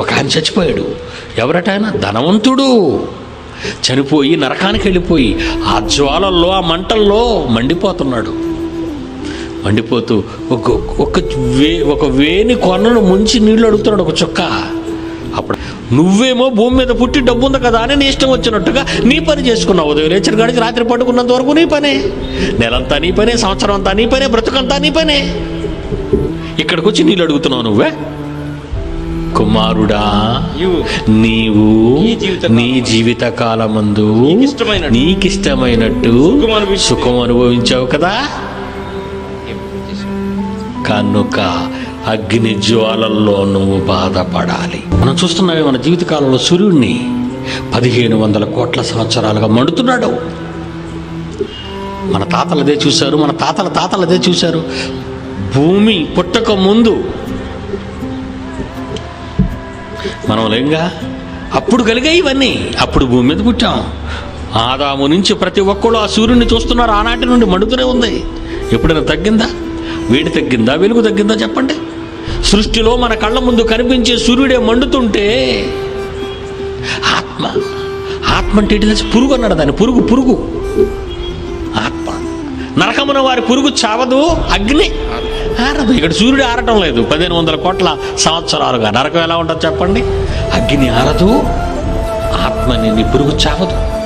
ఒక ఆయన చచ్చిపోయాడు. ఎవరట ఆయన ధనవంతుడు. చనిపోయి నరకానికి వెళ్ళిపోయి ఆ జ్వాలల్లో ఆ మంటల్లో మండిపోతున్నాడు. మండిపోతూ ఒక ఒక వే ఒక వేని కొనను ముంచి నీళ్ళు అడుగుతున్నాడు ఒక చుక్క. అప్పుడు నువ్వేమో భూమి మీద పుట్టి డబ్బు ఉంది కదా అని నీ ఇష్టం వచ్చినట్టుగా నీ పని చేసుకున్నావు. ఉదయం లేచిన కాడికి రాత్రి పట్టుకున్నంత వరకు నీ పనే. నెలంతా నీ పనే సంవత్సరం అంతా నీ పనే బ్రతుకంతా నీ పనే. ఇక్కడికి వచ్చి నీళ్ళు అడుగుతున్నావు నువ్వే? కుమారుడా నీవు నీ జీవిత కాలమందు నీకిష్టమైనట్టు సుఖం అనుభవించు. సుఖం అనుభవించావు కదా? కనుక అగ్ని జ్వాలల్లో నువ్వు బాధపడాలి. మనం చూస్తున్నామే మన జీవితకాలంలో సూర్యుడిని పదిహేను వందల కోట్ల సంవత్సరాలుగా మండుతున్నాడు. మన తాతలు అదే చూశారు మన తాతల తాతలు అదే చూశారు. భూమి పుట్టక ముందు మనం లేంగా? అప్పుడు కలిగాయి ఇవన్నీ. అప్పుడు భూమి మీద పుట్టాం. ఆదాము నుంచి ప్రతి ఒక్కళ్ళు ఆ సూర్యుడిని చూస్తున్నారు. ఆనాటి నుండి మండుతూనే ఉంది. ఎప్పుడైనా తగ్గిందా? వేడి తగ్గిందా? వెలుగు తగ్గిందా? చెప్పండి. సృష్టిలో మన కళ్ళ ముందు కనిపించే సూర్యుడే మండుతుంటే ఆత్మ ఆత్మ అంటే ఏంటి పురుగు అన్నాడు దాన్ని. పురుగు పురుగు. ఆత్మ. నరకమున వారి పురుగు చావదు. అగ్ని. ఆరదు ఇక్కడ సూర్యుడు ఆరటం లేదు. పదిహేను వందల కోట్ల సంవత్సరాలుగా. నరకం ఎలా ఉంటుంది చెప్పండి? అగ్ని ఆరదు ఆత్మని నీ పురుగు చావదు.